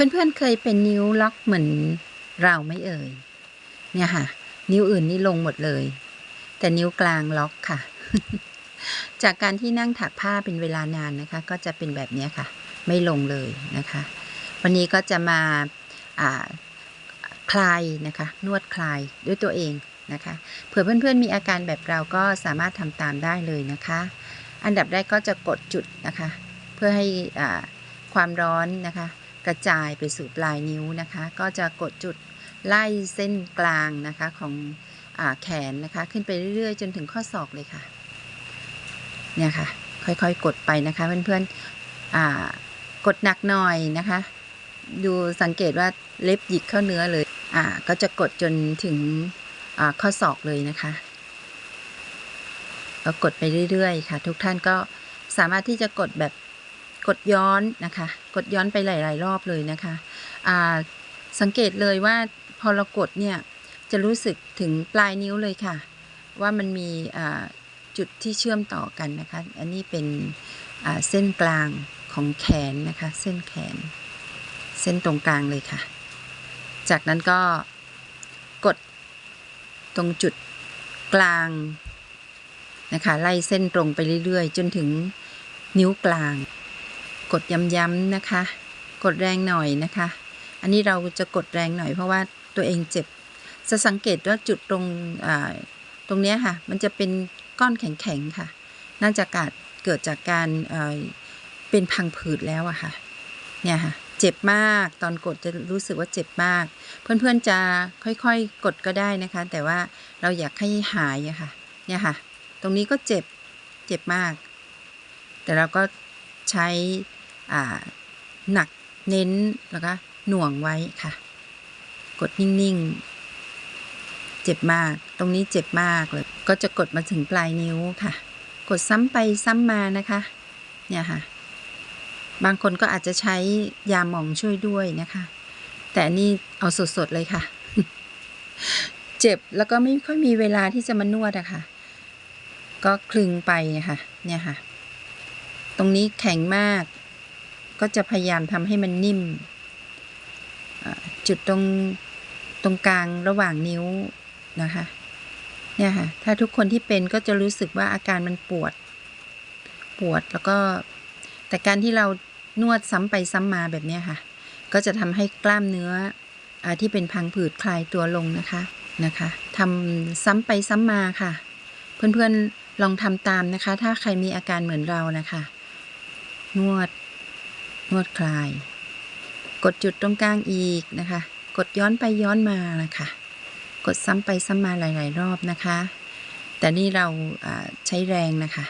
เพื่อนๆเคยเป็นนิ้วล็อกเหมือนเราไม่เอ่ย เนี่ยค่ะ นิ้วอื่นนี่ลงหมดเลย แต่นิ้วกลางล็อกค่ะ จากการที่นั่งถักผ้าเป็นเวลานานนะคะ ก็จะเป็นแบบนี้ค่ะ ไม่ลงเลยนะคะ วันนี้ก็จะมาคลายนะคะ นวดคลายด้วยตัวเองนะคะเผื่อเพื่อนๆมีอาการแบบเราก็สามารถทำตามได้เลยนะคะ อันดับแรกก็จะกดจุดนะคะ เพื่อให้ความร้อนนะคะ กระจายไปสู่ปลายนิ้วนะคะ ก็จะกดจุดไล่เส้นกลางนะคะของอแขนนะคะ ขึ้นไปเรื่อยๆ จนถึงข้อศอกเลยค่ะ เนี่ยค่ะ ค่อยๆ กดไปนะคะเพื่อนๆกดหนักหน่อยนะคะ ดูสังเกตว่าเล็บหยิกเข้าเนื้อเลย อ่า ก็จะกดจนถึงข้อศอกเลยนะคะก็กดไปเรื่อยๆ ค่ะ ทุกท่านก็สามารถที่จะกดแบบ กดย้อนนะคะ กดย้อนไปหลาย ๆ รอบเลยนะคะอ่าสังเกตเลยว่าพอเรากดเนี่ยจะรู้สึกถึงปลายนิ้วเลยค่ะ ว่ามันมีอ่าจุดที่เชื่อมต่อกันนะคะ อันนี้เป็นอ่าเส้นกลางของแขนนะคะ เส้นแขน เส้นตรงกลางเลยค่ะ จากนั้นก็กดตรงจุดกลางนะคะ ไล่เส้นตรงไปเรื่อย ๆ จนถึงนิ้วกลาง กดย้ำๆนะคะ กดแรงหน่อยนะคะ อันนี้เราจะกดแรงหน่อยเพราะว่าตัวเองเจ็บ จะสังเกตว่าจุดตรงตรงนี้ค่ะ มันจะเป็นก้อนแข็งๆค่ะ น่าจะกาดเกิดจากการเเป็นพังผืดแล้วอะค่ะ เนี่ยค่ะ เจ็บมาก ตอนกดจะรู้สึกว่าเจ็บมาก เพื่อนๆจะค่อยๆ กดก็ได้นะคะ แต่ว่าเราอยากให้หายอะค่ะ เนี่ยค่ะ ตรงนี้ก็เจ็บ เจ็บมาก แต่เราก็ใช้ หนักเน้นแล้วก็หน่วงไว้ค่ะ กดนิ่งๆ เจ็บมาก ตรงนี้เจ็บมากเลย ก็จะกดมาถึงปลายนิ้วค่ะ กดซ้ำไปซ้ำมานะคะ เนี่ยค่ะ บางคนก็อาจจะใช้ยาหมองช่วยด้วยนะคะ แต่นี่เอาสดๆเลยค่ะ เจ็บแล้วก็ไม่ค่อยมีเวลาที่จะมานวดอะค่ะ ก็คลึงไปนะคะเนี่ยค่ะ ตรงนี้แข็งมาก ก็จะพยายามทำให้มันนิ่ม จุดตรงตรงกลางระหว่างนิ้วนะคะ เนี่ยค่ะ ถ้าทุกคนที่เป็นก็จะรู้สึกว่าอาการมันปวด ปวดแล้วก็ แต่การที่เรานวดซ้ำไปซ้ำมาแบบนี้ค่ะ ก็จะทำให้กล้ามเนื้ออที่เป็นพังผืดคลายตัวลงนะคะ นะคะทำซ้ำไปซ้ำมาค่ะ เพื่อนๆลองทำตามนะคะ ถ้าใครมีอาการเหมือนเรานะคะ นวด นวดคลาย กดจุดตรงกลางอีกนะคะ กดย้อนไปย้อนมานะคะ กดซ้ำไปซ้ำมาหลาย ๆ รอบนะคะ แต่นี่เราใช้แรงนะคะ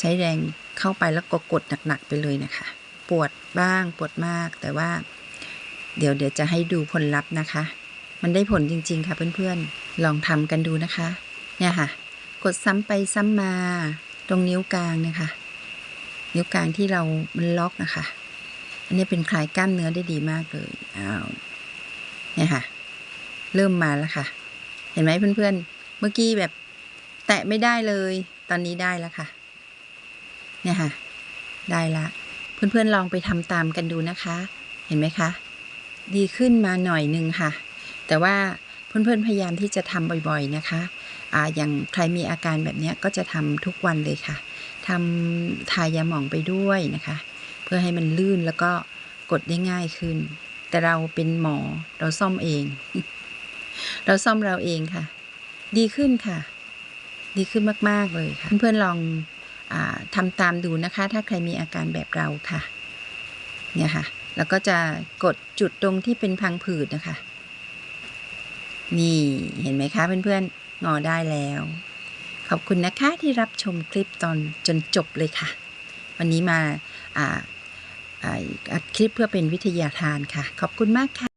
ใช้แรงเข้าไปแล้วก็กดหนัก ๆ ไปเลยนะคะ ปวดบ้างปวดมากแต่ว่า เดี๋ยวเดี๋ยวจะให้ดูผลลัพธ์นะคะ มันได้ผลจริง ๆ ค่ะเพื่อน ๆ ลองทำกันดูนะคะ เนี่ยค่ะ กดซ้ำไปซ้ำมาตรงนิ้วกลางนะคะ นิ้วกลางที่เรามันล็อกนะคะ อันนี้เป็นคลายกล้ามเนื้อได้ดีมากเลยอ้าวเนี่ยค่ะ เริ่มมาแล้วค่ะ เห็นไหมเพื่อนๆ เมื่อกี้แบบแตะไม่ได้เลย ตอนนี้ได้แล้วค่ะ เนี่ยค่ะ ได้ละ เพื่อนๆลองไปทำตามกันดูนะคะ เห็นไหมคะ ดีขึ้นมาหน่อยหนึ่งค่ะ แต่ว่าเพื่อนๆพยายามที่จะทำบ่อยๆนะคะอ่าอย่างใครมีอาการแบบนี้ก็จะทำทุกวันเลยค่ะทำทายาหมองไปด้วยนะคะ พื่อให้มันลื่นแล้วก็กดได้ง่ายขึ้น แต่เราเป็นหมอเราซ่อมเอง เราซ่อมเราเองค่ะ ดีขึ้นค่ะ ดีขึ้นมาก ๆ เลยค่ะ เพื่อนๆลองอทำตามดูนะคะ ถ้าใครมีอาการแบบเราค่ะ เนี่ยค่ะ แล้วก็จะกดจุดตรงที่เป็นพังผืดนะคะ นี่เห็นไหมคะเพื่อนๆงอได้แล้ว ขอบคุณนะคะที่รับชมคลิปตอนจนจบเลยค่ะ วันนี้มาอ่าอ่า อัดคลิปเพื่อเป็นวิทยาทานค่ะ ขอบคุณมากค่ะ